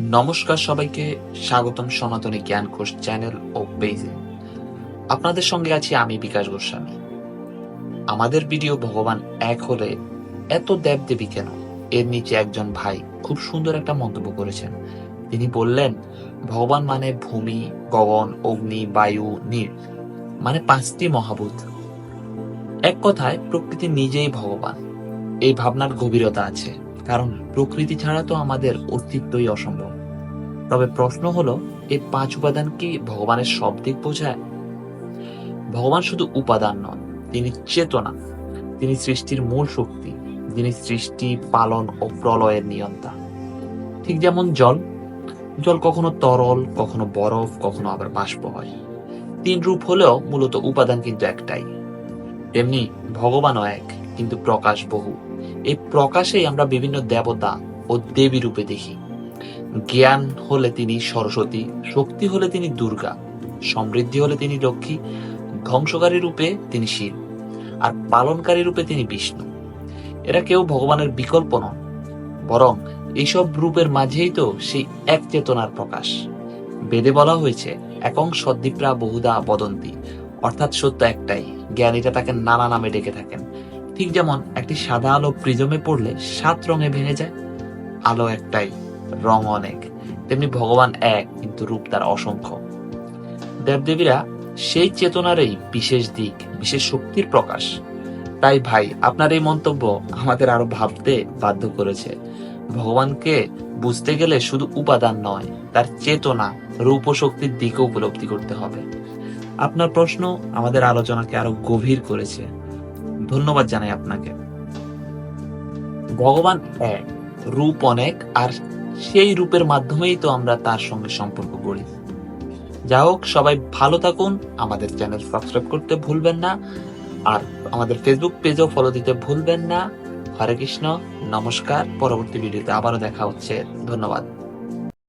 নমস্কার সবাইকে, স্বাগতম সনাতনী জ্ঞান ঘোষ চ্যানেল ও পেজে। আপনাদের সঙ্গে আছি আমি বিকাশ গোস্বামী। আমাদের ভিডিও ভগবান এক হলে এত দেবদেবী কেন? এর নিচে একজন ভাই খুব সুন্দর একটা মন্তব্য করেছেন। তিনি বললেন, ভগবান মানে ভূমি, গগন, অগ্নি, বায়ু, নীল মানে পাঁচটি মহাভূত। এক কথায়, প্রকৃতি নিজেই ভগবান। এই ভাবনার গভীরতা আছে। কারণ প্রকৃতি ছাড়া তো আমাদের অস্তিত্বই অসম্ভব। তবে প্রশ্ন হলো এই পাঁচ উপাদান কি ভগবানের সব দিক বোঝায়? ভগবান শুধু উপাদান নন, তিনি চেতনা, তিনি সৃষ্টির মূল শক্তি যিনি সৃষ্টি, পালন ও প্রলয়ের নিয়ন্তা। ঠিক যেমন জল জল কখনো তরল, কখনো বরফ, কখনো আবার বাষ্প হয়। তিন রূপ হলেও মূলত উপাদান কিন্তু একটাই। তেমনি ভগবানও এক, কিন্তু প্রকাশ বহু। এই প্রকাশেই আমরা বিভিন্ন দেবতা ও দেবী রূপে দেখি। জ্ঞান হলে তিনি সরস্বতী, শক্তি হলে তিনি দুর্গা, সমৃদ্ধি হলে তিনি লক্ষ্মী, ধ্বংসকারী রূপে তিনি শিব, আর পালনকারী রূপে তিনি বিষ্ণু। এরা কেউ ভগবানের বিকল্প নন, বরং এইসব রূপের মাঝেই তো সেই এক চেতনার প্রকাশ। বেদে বলা হয়েছে একং সদ্দীপরা বহুদা বদন্তি, অর্থাৎ সত্য একটাই, জ্ঞানীরা তাকে নানা নামে ডেকে থাকেন। ঠিক যেমন একটি সাদা আলো প্রিজমে পড়লে সাত রঙে ভেঙে যায়, আলো একটাই রং অনেক। তেমনি ভগবান এক, কিন্তু রূপ তার অসংখ্য। দেবদেবীরা সেই চেতনারই বিশেষ দিক, বিশেষ শক্তির প্রকাশ। তাই ভাই, আপনার এই মন্তব্য আমাদের আরও ভাবতে বাধ্য করেছে। ভগবানকে বুঝতে গেলে শুধু উপাদান নয়, তার চেতনা, রূপ শক্তির দিকে উপলব্ধি করতে হবে। আপনার প্রশ্ন আমাদের আলোচনাকে আরও গভীর করেছে। ধন্যবাদ জানাই আপনাকে। ভগবান এক, রূপ অনেক, আর সেই রূপের মাধ্যমেই তো আমরা তার সঙ্গে সম্পর্ক গড়ি। যা হোক, সবাই ভালো থাকুন, আমাদের চ্যানেল সাবস্ক্রাইব করতে ভুলবেন না, আর আমাদের ফেসবুক পেজও ফলো দিতে ভুলবেন না। হরে কৃষ্ণ, নমস্কার, পরবর্তী ভিডিওতে আবারও দেখা হচ্ছে, ধন্যবাদ।